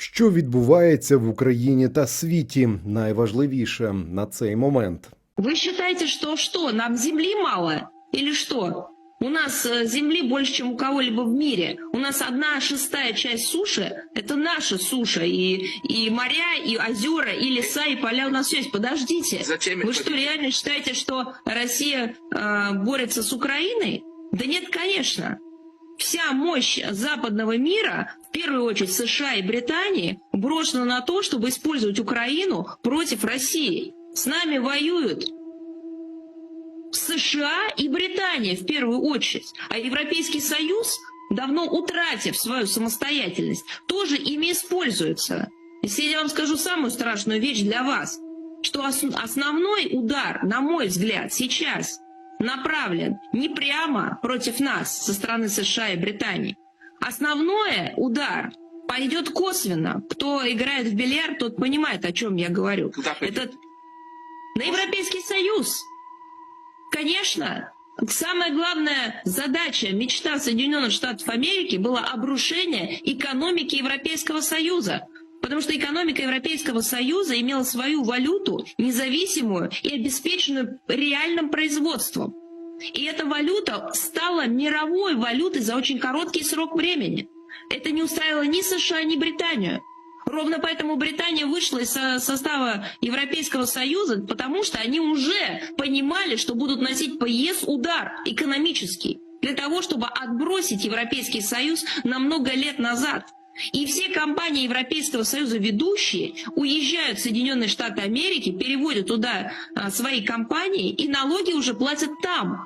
Що відбувається в Україні та світі, найважливіше на цей момент. Вы считаете, что что, нам земли мало? Или что? У нас э, земли больше, чем у кого-либо в мире. У нас одна шестая часть суши – это наша суша. И, и моря, и озера, и леса, и поля у нас все есть. Подождите. Зачем их Вы что, хотите? реально считаете, что Россия э, борется с Украиной? Да нет, конечно. Вся мощь западного мира, в первую очередь США и Британии, брошена на то, чтобы использовать Украину против России. С нами воюют США и Британия в первую очередь. А Европейский Союз, давно утратив свою самостоятельность, тоже ими используется. Если я вам скажу самую страшную вещь для вас, что ос- основной удар, на мой взгляд, сейчас направлен не прямо против нас со стороны США и Британии. Основной удар пойдет косвенно. Кто играет в бильярд, тот понимает, о чем я говорю. Куда пойдет? Это на Европейский Союз. Конечно, самая главная задача, мечта Соединенных Штатов Америки была обрушение экономики Европейского Союза. Потому что экономика Европейского Союза имела свою валюту, независимую и обеспеченную реальным производством. И эта валюта стала мировой валютой за очень короткий срок времени. Это не устраивало ни США, ни Британию. Ровно поэтому Британия вышла из со- состава Европейского Союза, потому что они уже понимали, что будут носить по ЕС удар экономический для того, чтобы отбросить Европейский Союз на много лет назад. И все компании Европейского Союза ведущие уезжают в Соединенные Штаты Америки, переводят туда а, свои компании и налоги уже платят там.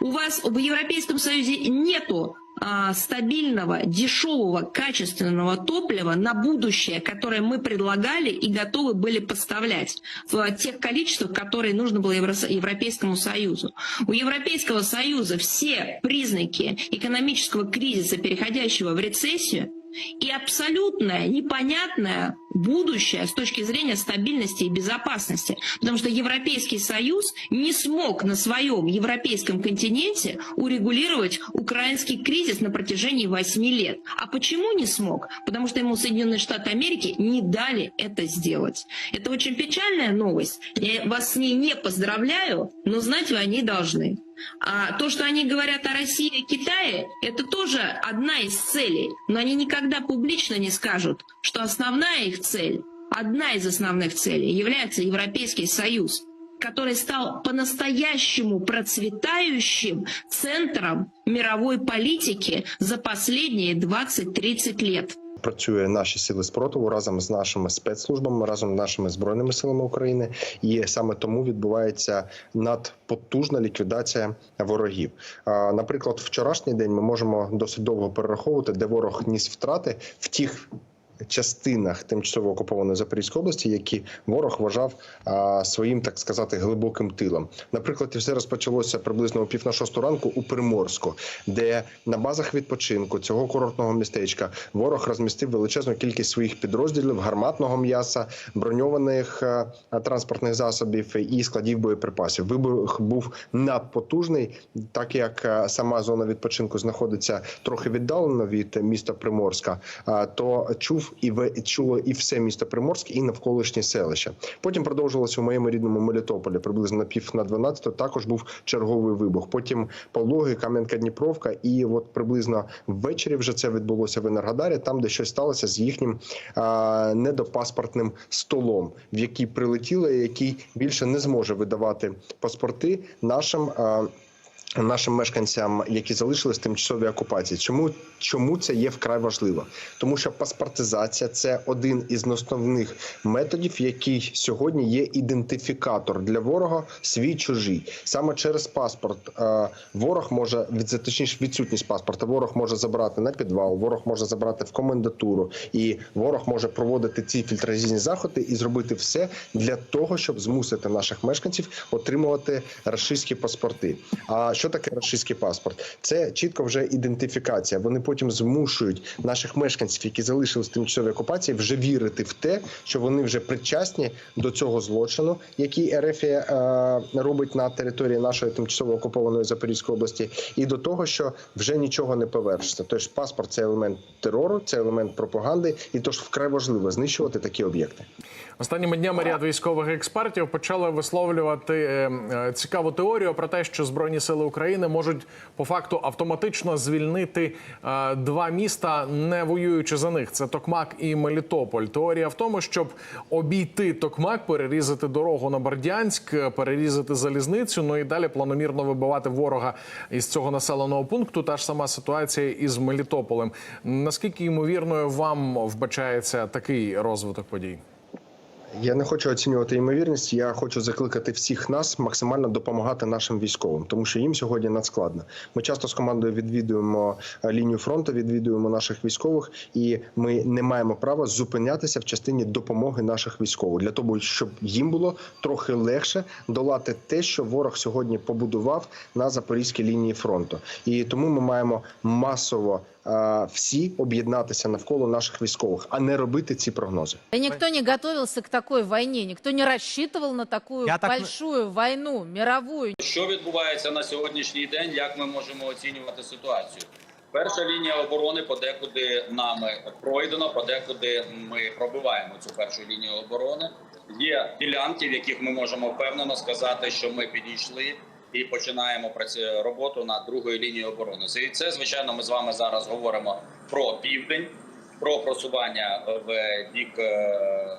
У вас в Европейском Союзе нету а, стабильного, дешевого, качественного топлива на будущее, которое мы предлагали и готовы были поставлять в тех количествах, которые нужно было Евро- Европейскому Союзу. У Европейского Союза все признаки экономического кризиса, переходящего в рецессию, и абсолютное непонятное будущее с точки зрения стабильности и безопасности. Потому что Европейский Союз не смог на своем европейском континенте урегулировать украинский кризис на протяжении 8 лет. А почему не смог? Потому что ему Соединенные Штаты Америки не дали это сделать. Это очень печальная новость. Я вас с ней не поздравляю, но знать вы о ней должны. А то, что они говорят о России и Китае, это тоже одна из целей. Но они никогда публично не скажут, что основная их цель, одна из основных целей является Европейский Союз который стал по-настоящему процветающим центром мировой политики за последние 20-30 лет. Працює наші сили спротиву разом з нашими спецслужбами, разом з нашими збройними силами України, і саме тому відбувається надпотужна ліквідація ворогів. Наприклад, вчорашній день ми можемо досить довго перераховувати, де ворог ніс втрати в тих. Частинах тимчасово окупованої Запорізької області, які ворог вважав своїм, так сказати, глибоким тилом. Наприклад, все розпочалося приблизно о пів на шосту ранку у Приморську, де на базах відпочинку цього курортного містечка ворог розмістив величезну кількість своїх підрозділів, гарматного м'яса, броньованих транспортних засобів і складів боєприпасів. Вибух був надпотужний, так як сама зона відпочинку знаходиться трохи віддалено від міста Приморська, то чув і чуло і все місто Приморськ, і навколишні селища. Потім продовжилося у моєму рідному Мелітополі, приблизно на пів на 12 також був черговий вибух. Потім Павлоги, Кам'янка Дніпровка, і от приблизно ввечері вже це відбулося в Енергодарі, там де щось сталося з їхнім а, недопаспортним столом, в який прилетіли, який більше не зможе видавати паспорти нашим. А, Нашим мешканцям, які залишились в тимчасовій окупації, чому чому це є вкрай важливо? Тому що паспортизація це один із основних методів, який сьогодні є ідентифікатор для ворога свій чужий. Саме через паспорт е, ворог може точніше відсутність паспорта. Ворог може забрати на підвал, ворог може забрати в комендатуру, і ворог може проводити ці фільтразійні заходи і зробити все для того, щоб змусити наших мешканців отримувати рашистські паспорти. А Що таке рашистський паспорт? Це чітко вже ідентифікація. Вони потім змушують наших мешканців, які залишились в тимчасовій окупації, вже вірити в те, що вони вже причасні до цього злочину, який РФ е, робить на території нашої тимчасово окупованої Запорізької області, і до того, що вже нічого не повершиться. Тож паспорт це елемент терору, це елемент пропаганди, і тож вкрай важливо знищувати такі об'єкти. Останніми днями ряд військових експертів почали висловлювати е, е, цікаву теорію про те, що збройні сили України можуть по факту автоматично звільнити е, два міста, не воюючи за них. Це Токмак і Мелітополь. Теорія в тому, щоб обійти Токмак, перерізати дорогу на Бердянськ, перерізати залізницю. Ну і далі планомірно вибивати ворога із цього населеного пункту. Та ж сама ситуація із Мелітополем. Наскільки ймовірною вам вбачається такий розвиток подій? Я не хочу оцінювати ймовірність. Я хочу закликати всіх нас максимально допомагати нашим військовим, тому що їм сьогодні надскладно. Ми часто з командою відвідуємо е, лінію фронту, відвідуємо наших військових, і ми не маємо права зупинятися в частині допомоги наших військових для того, щоб їм було трохи легше долати те, що ворог сьогодні побудував на запорізькій лінії фронту. І тому ми маємо масово всі об'єднатися навколо наших військових, а не робити ці прогнози. Да никто не готовился к такой войне, никто не рассчитывал на такую Я так- большую войну, мировую. Що відбувається на сьогоднішній день? Як ми можемо оцінювати ситуацію? Перша лінія оборони подекуди нами пройдена, подекуди ми пробиваємо цю першу лінію оборони. Є ділянки, в яких ми можемо впевнено сказати, що ми підійшли і починаємо роботу над другою лінією оборони. Це, це звичайно, ми з вами зараз говоримо про південь, про просування в бік е,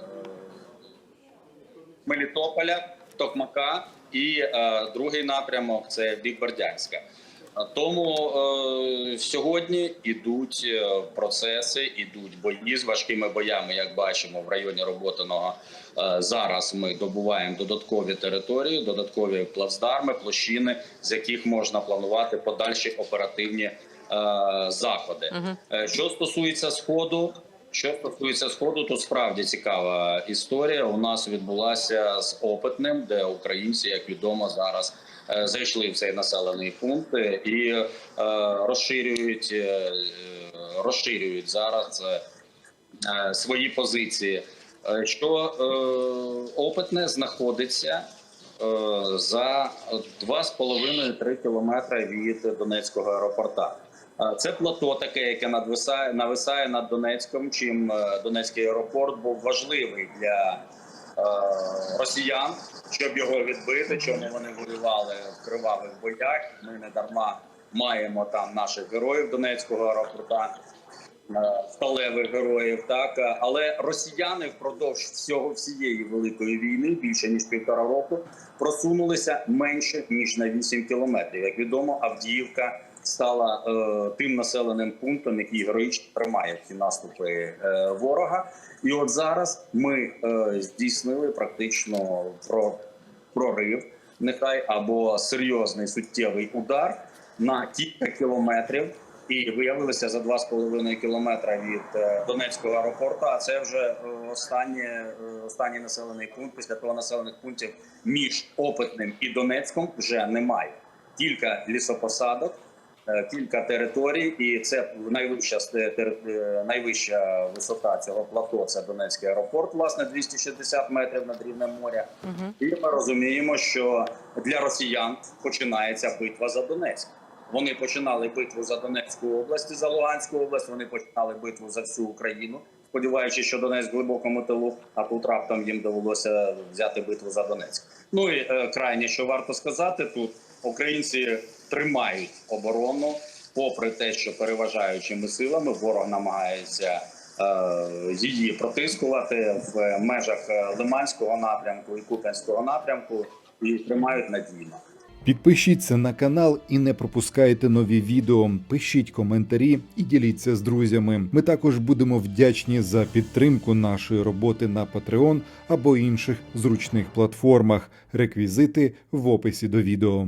Мелітополя, Токмака і е, другий напрямок це бік Бердянська. Тому е, сьогодні ідуть е, процеси, ідуть бої з важкими боями, як бачимо в районі роботаного. Е, зараз ми добуваємо додаткові території, додаткові плацдарми, площини, з яких можна планувати подальші оперативні е, заходи. Угу. Що стосується сходу, що стосується сходу, то справді цікава історія. У нас відбулася з опитним, де українці, як відомо, зараз е, зайшли в цей населений пункт і е, розширюють, е, е, розширюють зараз свої позиції. Що опитне знаходиться е, за 2,5-3 кілометри від Донецького аеропорта. Це плато таке, яке надвисає, нависає над Донецьком. Чим е, Донецький аеропорт був важливий для е, росіян, щоб його відбити. Чому вони воювали в кривавих боях? Ми не дарма маємо там наших героїв Донецького аеропорта. е, Сталевих героїв, так але росіяни впродовж всього всієї великої війни більше ніж півтора року просунулися менше ніж на 8 кілометрів. Як відомо, Авдіївка стала е, тим населеним пунктом, який героїчно тримає ці наступи е, ворога. І от зараз ми е, здійснили практично про прорив, нехай або серйозний суттєвий удар на кілька кілометрів. І виявилися за 2,5 кілометра від е, Донецького аеропорту. А це вже е, останнє, е, останній населений пункт. Після того населених пунктів між Опитним і Донецьком вже немає. Кілька лісопосадок, кілька територій, і це найвища сте- е, найвища висота цього плато. Це Донецький аеропорт, власне, 260 метрів над рівнем моря. І ми розуміємо, що для росіян починається битва за Донецьк. Вони починали битву за Донецьку область, за Луганську область. Вони починали битву за всю Україну, сподіваючись, що Донецьк в глибокому тилу, а тут раптом їм довелося взяти битву за Донецьк. Ну і е, крайнє, що варто сказати, тут українці тримають оборону, попри те, що переважаючими силами ворог намагається. е, Її протискувати в межах е, Лиманського напрямку і Куп'янського напрямку і тримають надійно. Підпишіться на канал і не пропускайте нові відео. Пишіть коментарі і діліться з друзями. Ми також будемо вдячні за підтримку нашої роботи на Patreon або інших зручних платформах. Реквізити в описі до відео.